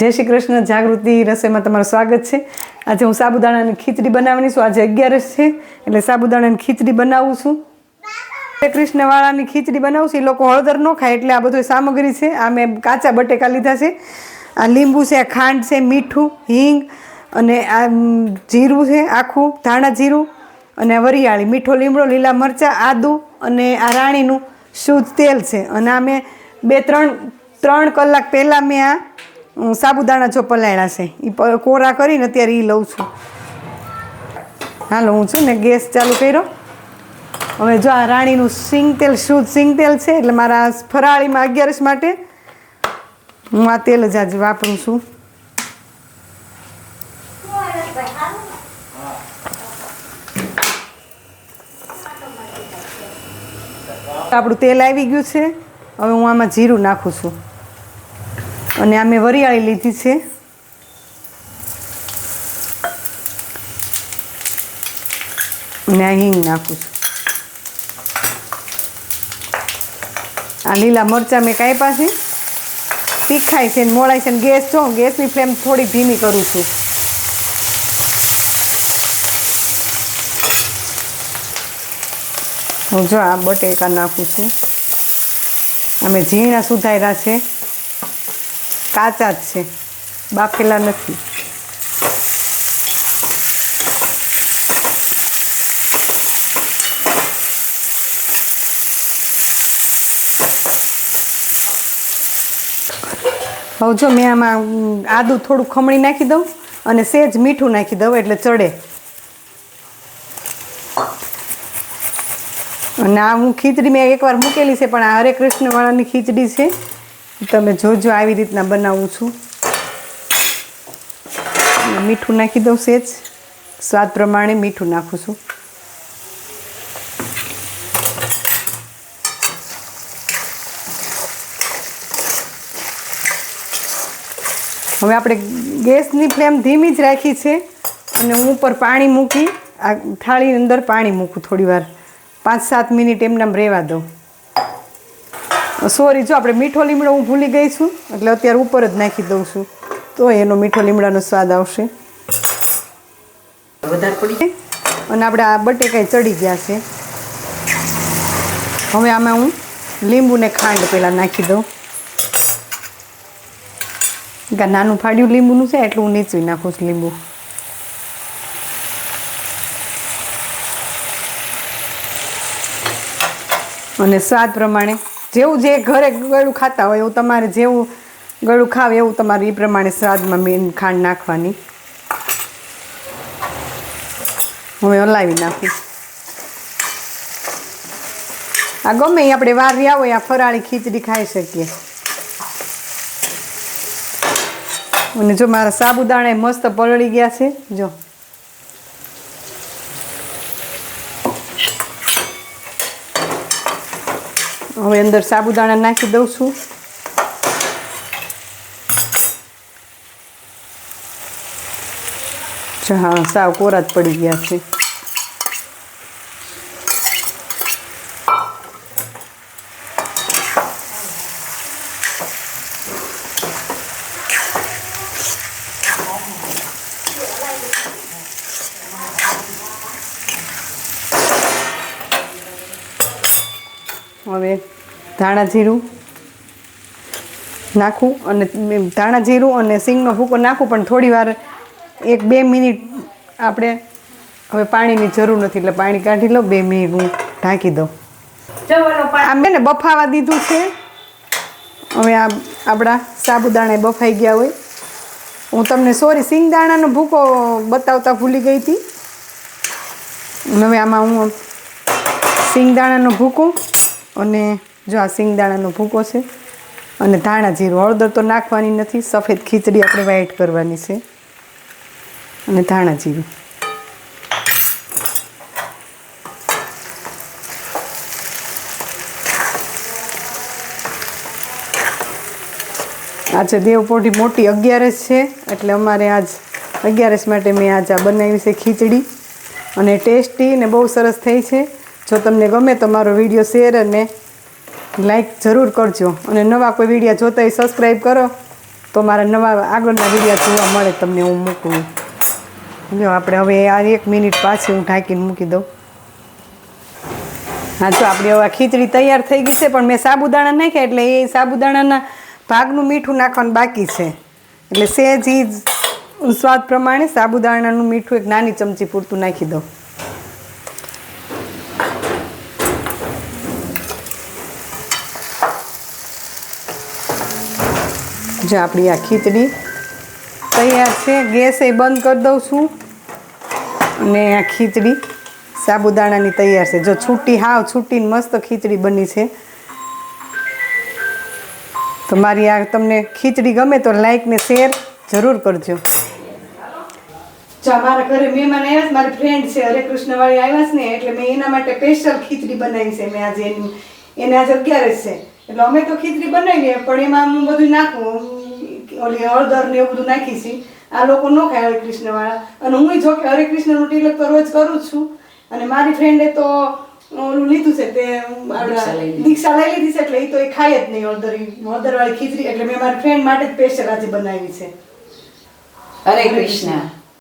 જય શ્રી કૃષ્ણ જાગૃતિ રસોઈમાં તમારું સ્વાગત છે. આજે હું સાબુદાણાની ખીચડી બનાવવાની છું. આજે અગિયારસ છે, એટલે સાબુદાણાની ખીચડી બનાવું છું. કૃષ્ણવાળાની ખીચડી બનાવું છું. એ લોકો હળદર ન ખાય એટલે આ બધું સામગ્રી છે. આ મેં કાચા બટેકા લીધા છે. આ લીંબુ છે, આ ખાંડ છે, મીઠું, હિંગ અને આ જીરું છે આખું, ધાણા જીરું અને વરિયાળી. મીઠો લીમડો, લીલા મરચાં, આદું અને આ રાણીનું શુદ્ધ તેલ છે. અને આ મેં બે, ત્રણ ત્રણ કલાક પહેલાં મેં આ સાબુદાણા જો પલાળ્યા છે. એ કોરા કરીને અત્યારે એ લઉં છું. હાલો, હું છું ને ગેસ ચાલુ કર્યો. હવે જો આ રાણીનું સિંગ તેલ શુદ્ધ સિંગ તેલ છે, એટલે મારા ફરાળીમાં અગિયારસ માટે હું આ તેલ જ આજે વાપરું છું. આપણું તેલ આવી ગયું છે. હવે હું આમાં જીરું નાખું છું. અને આ મેં વરિયાળી લીધી છે. અને આ હિંગ નાખું છું. આ લીલા મરચાં મેં કાપ્યા છે. તીખાય છે ને મોળાય છે ને ગેસ જો, ગેસની ફ્લેમ થોડી ધીમી કરું છું. હું જો આ બટેકા નાખું છું. અમે ઝીણા સુધાર્યા છે. કાચા જ છે. બાફેલા નથી. હવે જો મેં આમાં આદું થોડું ખમણી નાખી દઉં અને સેજ મીઠું નાખી દઉં એટલે ચડે. અને આ હું ખીચડી મેં એકવાર મૂકેલી છે, પણ આ હરે કૃષ્ણવાળાની ખીચડી છે. તમે જોજો આવી રીતના બનાવું છું. મીઠું નાખી દઉં સેજ. સ્વાદ પ્રમાણે મીઠું નાખું છું. હવે આપણે ગેસની ફ્લેમ ધીમી જ રાખી છે અને હું ઉપર પાણી મૂકી, આ થાળીની અંદર પાણી મૂકું થોડી વાર પાંચ સાત મિનિટ એમનામ રહેવા દઉં. સોરી જો આપણે મીઠો લીમડો હું ભૂલી ગઈ છું એટલે અત્યારે ઉપર જ નાખી દઉં છું. તો એનો મીઠો લીમડાનો સ્વાદ આવશે. અને આપણે આ બટેકાઈ ચડી ગયા છે. હવે આમાં હું લીંબુને ખાંડ પહેલાં નાખી દઉં. નાનું ફાડ્યું લીંબુનું છે એટલું હું નીચવી નાખું છું લીંબુ. અને સ્વાદ પ્રમાણે જેવું જે ઘરે ગળું ખાતા હોય એવું તમારે જેવું ગળું ખાવ એવું તમારે એ પ્રમાણે સ્વાદમાં મેન ખાંડ નાખવાની. હવે હલાવી નાખું. આ ગમે આપણે વાર રહ્યા હોય આ ફરાળી ખીચડી ખાઈ શકીએ. અને જો મારા સાબુદાણા મસ્ત પલળી ગયા છે, જો. હવે અંદર સાબુદાણા નાખી દઉં છું. હા સાવ કોરા જ પડી ગયા છે હવે ધાણા જીરું નાખું અને ધાણા જીરું અને સિંગનો ભૂકો નાખું પણ થોડી વાર એક બે મિનિટ આપણે હવે પાણીની જરૂર નથી એટલે પાણી કાઢી લો બે મિનિટ હું ઢાંકી દઉં. આમ ને બફાવા દીધું છે. હવે આ આપણા સાબુદાણા બફાઈ ગયા હોય. હું તમને સોરી સિંગદાણાનો ભૂકો બતાવતા ભૂલી ગઈ હતી. હવે આમાં હું સિંગદાણાનો ભૂકો અને જો આ સિંગદાણાનો ભૂકો છે અને ધાણા જીરું હળદર તો નાખવાની નથી, સફેદ ખીચડી આપણે વાઈટ કરવાની છે. અને ધાણા જીરું. આજે દેવપોઢી મોટી અગિયારસ છે, એટલે અમારે આજ અગિયારસ માટે મેં આજ આ બનાવી છે ખીચડી. અને ટેસ્ટી ને બહુ સરસ થઈ છે. જો તમને ગમે તો મારો વીડિયો શેર અને લાઈક જરૂર કરજો. અને નવા કોઈ વિડીયા જોતા હોય સબસ્ક્રાઈબ કરો. તો મારા નવા આગળના વિડીયા જોવા મળે તમને હું મૂકું. જો આપણે હવે આ એક મિનિટ પાછી હું ઢાંકીને મૂકી દઉં. હા તો આપણી હવે ખીચડી તૈયાર થઈ ગઈ છે, પણ મેં સાબુદાણા નાખ્યા એટલે એ સાબુદાણાના ભાગનું મીઠું નાખવાનું બાકી છે. એટલે સહેજ ઈ સ્વાદ પ્રમાણે સાબુદાણાનું મીઠું એક નાની ચમચી પૂરતું નાખી દઉં. જો આપણી આ ખીચડી તૈયાર છે. ગેસ એ બંધ કરી દઉં છું. અને આ ખીચડી સાબુદાણાની તૈયાર છે. જો છૂટી, હાવ છૂટીને મસ્ત ખીચડી બની છે. તો મારી આ તમને ખીચડી ગમે તો લાઈક ને શેર જરૂર કરજો. જો મારા ઘરે મહેમાન આવ્યા છે. મારી ફ્રેન્ડ છે, હરે કૃષ્ણ વાળી આવ્યા છે ને, એટલે મેં એના માટે સ્પેશિયલ ખીચડી બનાવી છે. મેં આજે એની એને આજે અગિયાર છે. એટલે અમે તો ખીચડી બનાવીએ, પણ એમાં હું બધું નાખું. ઓલી હળદર ને એવું બધું નાખી છે. આ લોકો ન ખાય હરે કૃષ્ણવાળા. અને હું જો કે હરે કૃષ્ણનું તિલક તો રોજ કરું છું. અને મારી ફ્રેન્ડે તો ઓલું લીધું છે તે દીક્ષા લઈ લીધી. છે એટલે એ તો એ ખાય જ નહીં હળદર હળદર વાળી ખીચડી. એટલે મેં મારી ફ્રેન્ડ માટે જ સ્પેશિયલ આજે બનાવી છે. હરે કૃષ્ણ.